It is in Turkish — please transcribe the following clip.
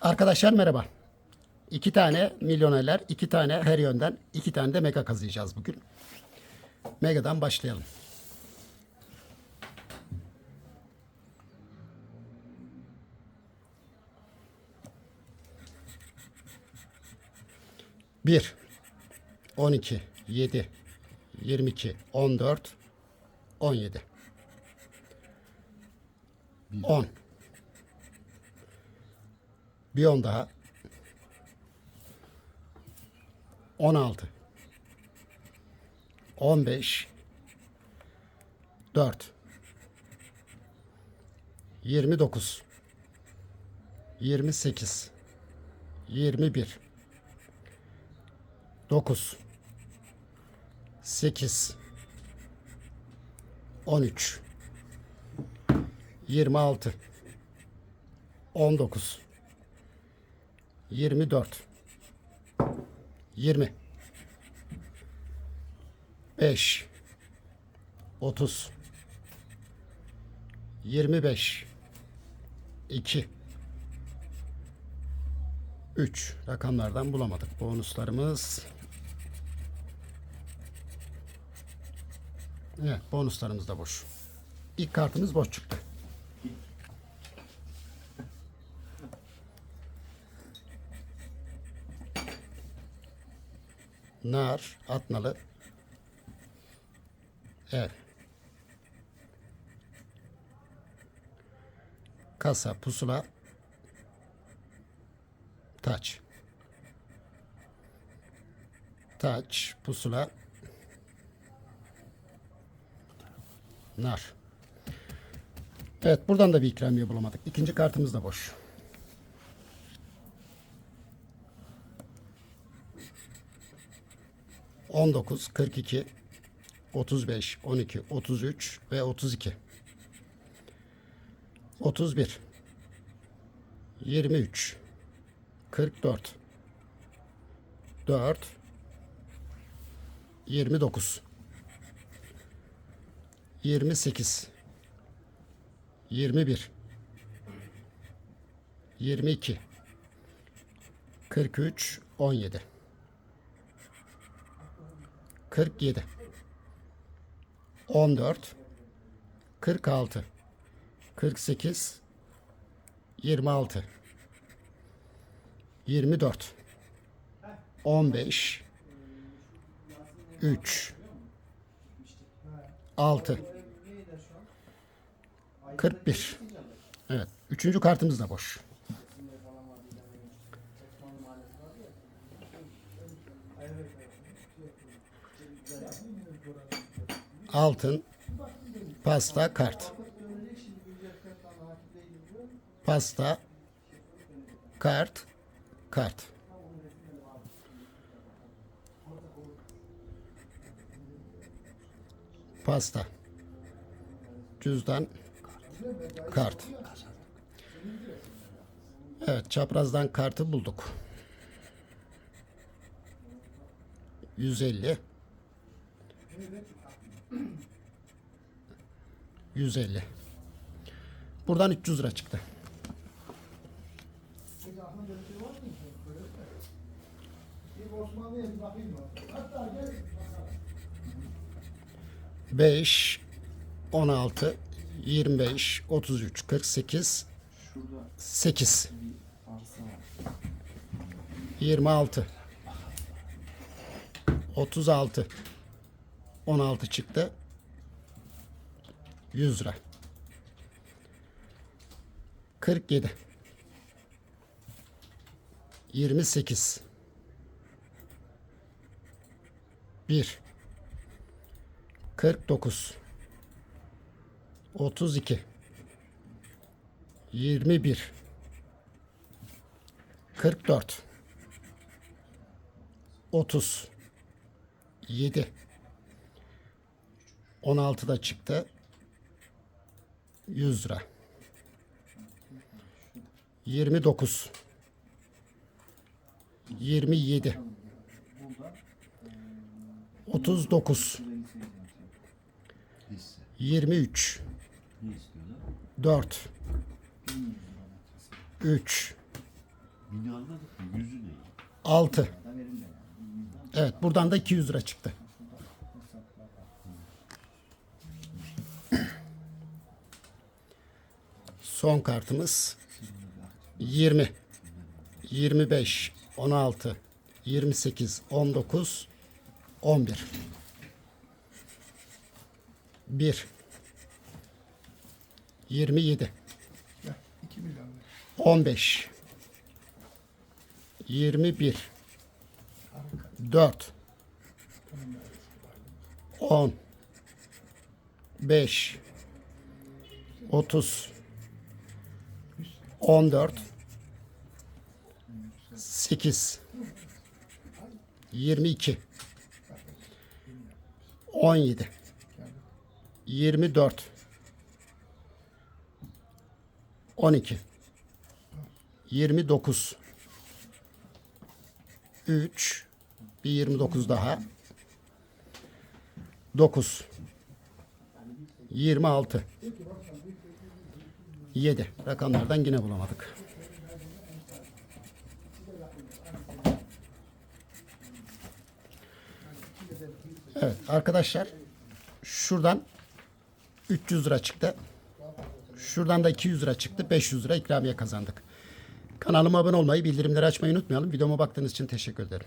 Arkadaşlar merhaba. İki tane milyonerler, iki tane her yönden, iki tane de mega kazıyacağız bugün. Mega'dan başlayalım. Bir, on iki, yedi, yirmi iki, on dört, on yedi. On. Bir on daha. 16 15 4 29 28 21 9 8 13 26 19 24 20 5 30 25 2 3 rakamlardan bulamadık. Bonuslarımız. Evet, bonuslarımız da boş. İlk kartımız boş çıktı. Nar, atnalı. Evet. Kasa, pusula. Taç. Taç, pusula. Nar. Evet buradan da bir ikramiye bulamadık. İkinci kartımız da boş. On dokuz, kırk iki, otuz beş, on iki, otuz üç ve otuz iki. Otuz bir, yirmi üç, kırk dört, dört, yirmi dokuz. 28 21 22 43 17 47 14 46 48 26 24 15 3 6 41 Evet. Üçüncü kartımız da boş. Altın, pasta, kart. Pasta, kart, kart. Pasta. Cüzdan, kart. Evet, çaprazdan kartı bulduk. 150 150 Buradan 300 lira çıktı. Beş, on altı, yirmi beş, otuz üç, kırk sekiz, sekiz, yirmi altı, otuz altı, on altı çıktı, yüz lira. Kırk yedi, yirmi sekiz, bir, kırk dokuz, 32 21 44 30 7 16 da çıktı 100 lira 29 27 39 23 4 3 Bini anladık mı? Yüzü ne? 6. Evet buradan da 200 lira çıktı. Son kartımız 20, 25, 16, 28, 19, 11. 1 27 2 milyon. 15 21 4 10 5 30 14 8 22 17 24 12 29 3 bir 29 daha. 9 26 7 rakamlardan yine bulamadık. Evet arkadaşlar şuradan 300 lira çıktı. Şuradan da 200 lira çıktı. 500 lira ikramiye kazandık. Kanalıma abone olmayı, bildirimleri açmayı unutmayalım. Videoma baktığınız için teşekkür ederim.